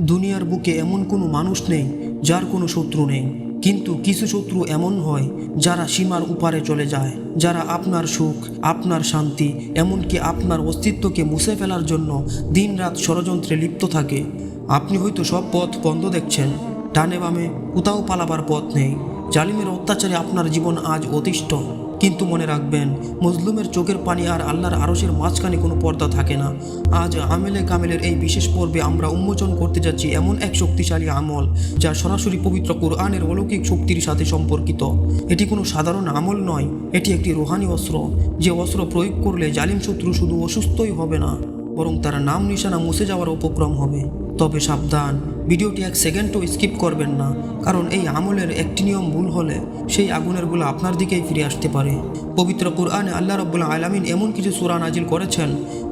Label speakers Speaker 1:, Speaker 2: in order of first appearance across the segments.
Speaker 1: দুনিয়ার বুকে এমন কোনো মানুষ নেই, যার কোনো শত্রু নেই। কিন্তু কিছু শত্রু এমন হয়, যারা সীমার উপারে চলে যায়, যারা আপনার সুখ, আপনার শান্তি, এমনকি আপনার অস্তিত্বকে মুছে ফেলার জন্য দিনরাত ষড়যন্ত্রে লিপ্ত থাকে। আপনি হয়তো সব পথ বন্ধ দেখছেন ডানে বামে কোথাও পালাবার পথ নেই। জালিমের অত্যাচারে আপনার জীবন আজ অতিষ্ঠ। কিন্তু মনে রাখবেন মজলুমের চোখের পানি আর আল্লাহর আরশের মাঝখানে কোনো পর্দা থাকে না। আজ আমেলে কামেলের এই বিশেষ পর্বে আমরা উন্মোচন করতে যাচ্ছি এমন এক শক্তিশালী আমল, যা সরাসরি পবিত্র কোরআনের অলৌকিক শক্তির সাথে সম্পর্কিত। এটি কোনো সাধারণ আমল নয়, এটি একটি রোহানি অস্ত্র, যে অস্ত্র প্রয়োগ করলে জালিম শত্রু শুধু অসুস্থই হবে না, বরং তার নাম নিশানা মুছে যাওয়ার উপক্রম হবে। তবে সাবধান, ভিডিওটি এক সেকেন্ডও স্কিপ করবেন না, কারণ এই আমলের একটি নিয়ম ভুল হলে সেই আগুনেরগুলো আপনার দিকেই ফিরে আসতে পারে। পবিত্র কোরআনে আল্লাহ রব্বুল্লা আলামিন এমন কিছু সুরা নাজিল করেছেন,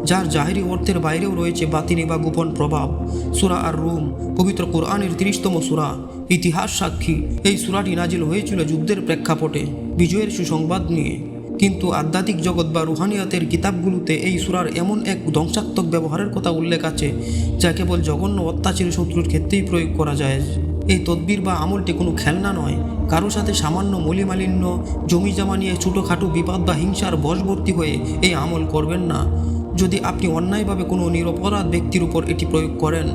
Speaker 1: যার জাহিরি অর্থের বাইরেও রয়েছে বাতিনি বা গোপন প্রভাব। সুরা আর রুম পবিত্র কোরআনের তিরিশতম সুরা, ইতিহাস সাক্ষী। এই সুরাটি নাজিল হয়েছিল যুদ্ধের প্রেক্ষাপটে। বিজয়ের সুসংবাদ নিয়ে। কিন্তু আধ্যাত্মিক জগৎ বা রুহানিয়াতের কিতাবগুলোতে এই সুরার এমন এক ধ্বংসাত্মক ব্যবহারের কথা উল্লেখ আছে, যা কেবল জঘন্য অত্যাচারী শত্রুর ক্ষেত্রেই প্রয়োগ করা যায়। এই তদবির বা আমলটি কোনো খেলনা নয়, কারও সাথে সামান্য মলিমালিন্য জমি জমা নিয়ে ছোটোখাটো বিপদ বা হিংসার বশবর্তী হয়ে এই আমল করবেন না। যদি আপনি অন্যায়ভাবে কোনো নিরপরাধ ব্যক্তির উপর এটি প্রয়োগ করেন,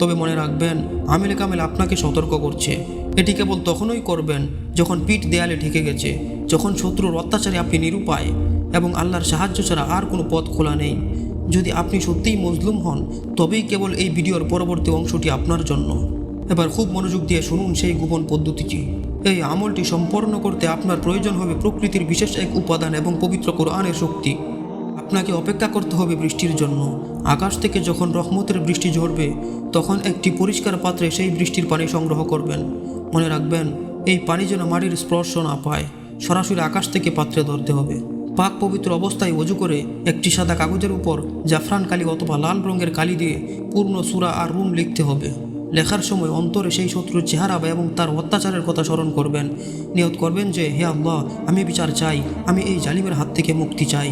Speaker 1: তবে মনে রাখবেন, আমেলে কামেল আপনাকে সতর্ক করছে। এটি কেবল তখনই করবেন যখন পিঠ দেয়ালে ঠেকে গেছে। যখন শত্রুর অত্যাচারে আপনি নিরুপায় এবং আল্লাহর সাহায্য ছাড়া আর কোনো পথ খোলা নেই। যদি আপনি সত্যিই মজলুম হন, তবেই কেবল এই ভিডিওর পরবর্তী অংশটি আপনার জন্য। এবার খুব মনোযোগ দিয়ে শুনুন সেই গোপন পদ্ধতিটি। এই আমলটি সম্পন্ন করতে আপনার প্রয়োজন হবে প্রকৃতির বিশেষ এক উপাদান এবং পবিত্র কোরআনের শক্তি। আপনাকে অপেক্ষা করতে হবে বৃষ্টির জন্য। আকাশ থেকে যখন রহমতের বৃষ্টি ঝরবে, তখন একটি পরিষ্কার পাত্রে সেই বৃষ্টির পানি সংগ্রহ করবেন। মনে রাখবেন, এই পানি যেন মাটির স্পর্শ না পায়। সরাসরি আকাশ থেকে পাত্রে ধরতে হবে। পাক পবিত্র অবস্থায় অজু করে একটি সাদা কাগজের উপর জাফরান কালি অথবা লাল রঙের কালি দিয়ে পূর্ণ সুরা আর রুম লিখতে হবে। লেখার সময় অন্তরে সেই শত্রুর চেহারা এবং তার অত্যাচারের কথা স্মরণ করবেন। নিয়ত করবেন যে, হে আল্লাহ, আমি বিচার চাই, আমি এই জালিমের হাত থেকে মুক্তি চাই।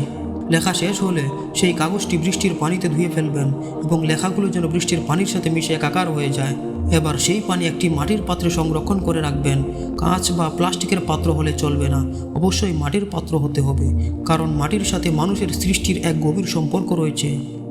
Speaker 1: লেখা শেষ হলে সেই কাগজটি বৃষ্টির পানিতে ধুয়ে ফেলবেন এবং লেখাগুলো যেন বৃষ্টির পানির সাথে মিশে একাকার হয়ে যায়। এবার সেই পানি একটি মাটির পাত্রে সংরক্ষণ করে রাখবেন। কাঁচ বা প্লাস্টিকের পাত্র হলে চলবে না। অবশ্যই মাটির পাত্র হতে হবে, কারণ মাটির সাথে মানুষের সৃষ্টির এক গভীর সম্পর্ক রয়েছে।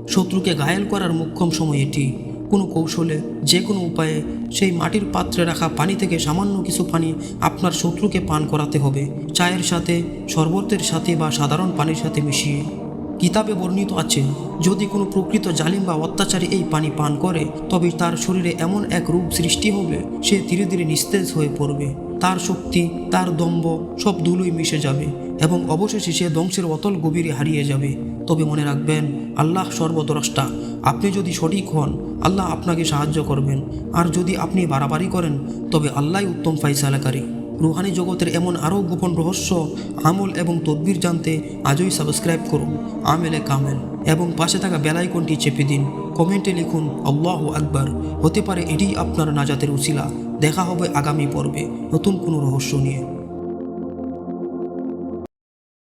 Speaker 1: শত্রুকে ঘায়েল করার মুখ্যম সময় এটি। কোনো কৌশলে, যে কোনো উপায়ে সেই মাটির পাত্রে রাখা পানি থেকে সামান্য কিছু পানি আপনার শত্রুকে পান করাতে হবে। চায়ের সাথে, শরবতের সাথে বা সাধারণ পানির সাথে মিশিয়ে। কিতাবে বর্ণিত আছে, যদি কোনো প্রকৃত জালিম বা অত্যাচারী এই পানি পান করে, তবে তার শরীরে এমন এক রূপ সৃষ্টি হবে, সে ধীরে ধীরে নিস্তেজ হয়ে পড়বে। তার শক্তি, তার দম্ভ সব দুলোই মিশে যাবে এবং অবশেষে সে ধ্বংসের অতল গভীরে হারিয়ে যাবে। তবে মনে রাখবেন, আল্লাহ সর্বদ্রষ্টা। আপনি যদি সঠিক হন, আল্লাহ আপনাকে সাহায্য করবেন। আর যদি আপনি বাড়াবাড়ি করেন, তবে আল্লাহ উত্তম ফাইসালাকারী রুহানি জগতের এমন আরও গোপন রহস্য, আমল এবং তদবির জানতে আজই সাবস্ক্রাইব করুন। আমেলে কামেল এবং পাশে থাকা বেলাইকনটি চেপে দিন। কমেন্টে লিখুন, আল্লাহ আকবার। হতে পারে এটি আপনার নাজাতের উচিলা দেখা হবে আগামী পর্বে নতুন কোনো রহস্য নিয়ে।